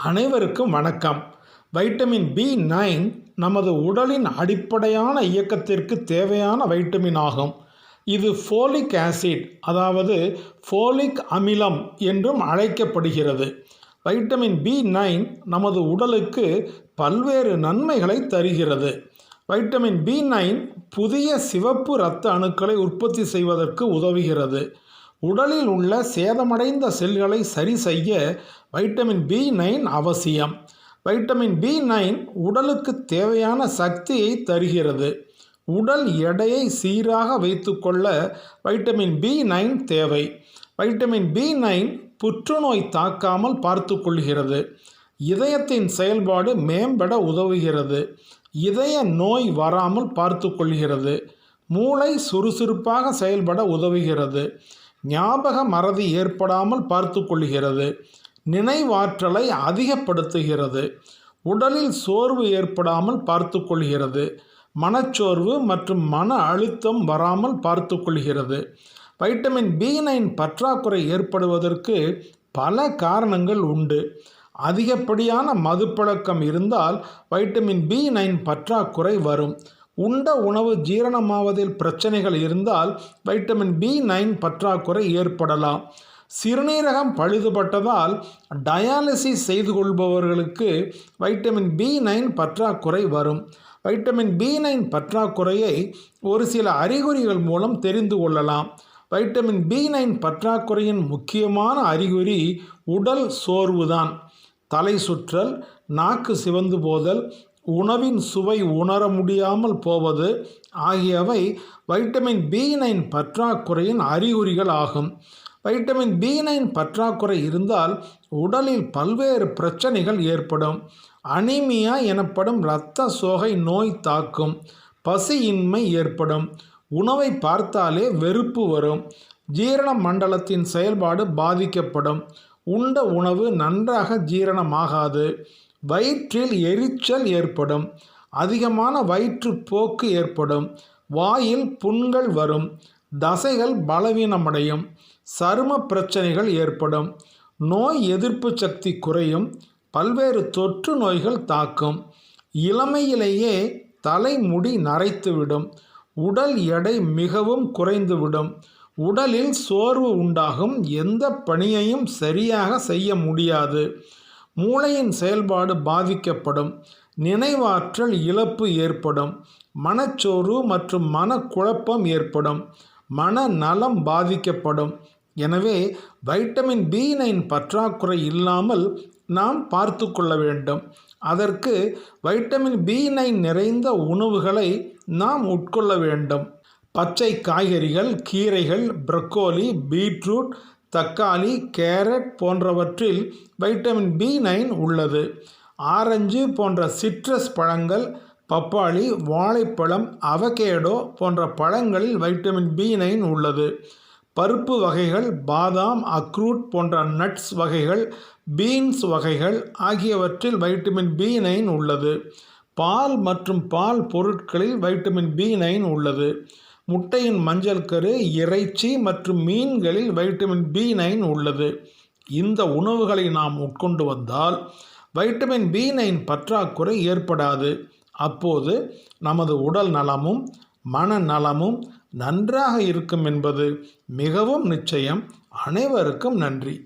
அனைவருக்கும் வணக்கம். Vitamin B nine நமது உடலின் அடிப்படையான இயக்கத்திற்கு தேவையான வைட்டமின் ஆகும். இது ஃபோலிக் ஆசிட் அதாவது ஃபோலிக் அமிலம் என்றும் அழைக்கப்படுகிறது. வைட்டமின் பி நைன் நமது உடலுக்கு பல்வேறு நன்மைகளை தருகிறது. வைட்டமின் பி நைன் புதிய சிவப்பு இரத்த அணுக்களை உற்பத்தி செய்வதற்கு உதவுகிறது. உடலில் உள்ள சேதமடைந்த செல்களை சரி செய்ய வைட்டமின் பி நைன் அவசியம். வைட்டமின் பி நைன் உடலுக்கு தேவையான சக்தியை தருகிறது. உடல் எடையை சீராக வைத்துக்கொள்ள வைட்டமின் பி நைன் தேவை. வைட்டமின் பி நைன் புற்றுநோய் தாக்காமல் பார்த்து கொள்கிறது இதயத்தின் செயல்பாடு மேம்பட உதவுகிறது. இதய நோய் வராமல் பார்த்து கொள்கிறது மூளை சுறுசுறுப்பாக செயல்பட உதவுகிறது. ஞாபக மறதி ஏற்படாமல் பார்த்து கொள்கிறது நினைவாற்றலை அதிகப்படுத்துகிறது. உடலில் சோர்வு ஏற்படாமல் பார்த்து கொள்கிறது மனச்சோர்வு மற்றும் மன அழுத்தம் வராமல் பார்த்து கொள்கிறது வைட்டமின் பி நைன் பற்றாக்குறை ஏற்படுவதற்கு பல காரணங்கள் உண்டு. அதிகப்படியான மதுப்பழக்கம் இருந்தால் வைட்டமின் பி நைன் பற்றாக்குறை வரும். உண்ட உணவு ஜீரணமாவதில் பிரச்சனைகள் இருந்தால் வைட்டமின் பி நைன் பற்றாக்குறை ஏற்படலாம். சிறுநீரகம் பழுதுபட்டதால் டயாலிசிஸ் செய்து கொள்பவர்களுக்கு வைட்டமின் பி நைன் பற்றாக்குறை வரும். வைட்டமின் பி நைன் பற்றாக்குறையை ஒரு சில அறிகுறிகள் மூலம் தெரிந்து கொள்ளலாம். வைட்டமின் பி நைன் பற்றாக்குறையின் முக்கியமான அறிகுறி உடல் சோர்வுதான். தலை சுற்றல் நாக்கு சிவந்து போதல் உணவின் சுவை உணர முடியாமல் போவது ஆகியவை வைட்டமின் பி நைன் பற்றாக்குறையின் அறிகுறிகள் ஆகும். வைட்டமின் பி நைன் பற்றாக்குறை இருந்தால் உடலில் பல்வேறு பிரச்சனைகள் ஏற்படும். அனிமியா எனப்படும் இரத்த சோகை நோய் தாக்கும். பசியின்மை ஏற்படும். உணவை பார்த்தாலே வெறுப்பு வரும். ஜீரண மண்டலத்தின் செயல்பாடு பாதிக்கப்படும். உண்ட உணவு நன்றாக ஜீரணமாகாது. வயிற்றில் எரிச்சல் ஏற்படும். அதிகமான வயிற்றுப்போக்கு ஏற்படும். வாயில் புண்கள் வரும். தசைகள் பலவீனமடையும். சரும பிரச்சனைகள் ஏற்படும். நோய் எதிர்ப்பு சக்தி குறையும். பல்வேறு தொற்று நோய்கள் தாக்கும். இளமையிலேயே தலைமுடி நரைத்துவிடும். உடல் எடை மிகவும் குறைந்துவிடும். உடலில் சோர்வு உண்டாகும். எந்த பணியையும் சரியாக செய்ய முடியாது. மூளையின் செயல்பாடு பாதிக்கப்படும் நினைவாற்றல் இழப்பு ஏற்படும் மனச்சோர்வு மற்றும் மனக்குழப்பம் ஏற்படும் மனநலம் பாதிக்கப்படும். எனவே வைட்டமின் பி நைன் பற்றாக்குறை இல்லாமல் நாம் பார்த்து கொள்ள வேண்டும். அதற்கு வைட்டமின் பி நைன் நிறைந்த உணவுகளை நாம் உட்கொள்ள வேண்டும். பச்சை காய்கறிகள் கீரைகள் ப்ரக்கோலி பீட்ரூட் தக்காளி கேரட் போன்றவற்றில் வைட்டமின் பி நைன் உள்ளது. ஆரஞ்சு போன்ற சிட்ரஸ் பழங்கள் பப்பாளி வாழைப்பழம் அவகேடோ போன்ற பழங்களில் வைட்டமின் பி நைன் உள்ளது. பருப்பு வகைகள் பாதாம் அக்ரூட் போன்ற நட்ஸ் வகைகள் பீன்ஸ் வகைகள் ஆகியவற்றில் வைட்டமின் பி நைன் உள்ளது. பால் மற்றும் பால் பொருட்களில் வைட்டமின் பி நைன் உள்ளது. முட்டையின் மஞ்சள் கரு இறைச்சி மற்றும் மீன்களில் வைட்டமின் பி நைன் உள்ளது. இந்த உணவுகளை நாம் உட்கொண்டு வந்தால் வைட்டமின் பி நைன் பற்றாக்குறை ஏற்படாது. அப்போது நமது உடல் நலமும் மன நலமும் நன்றாக இருக்கும் என்பது மிகவும் நிச்சயம். அனைவருக்கும் நன்றி.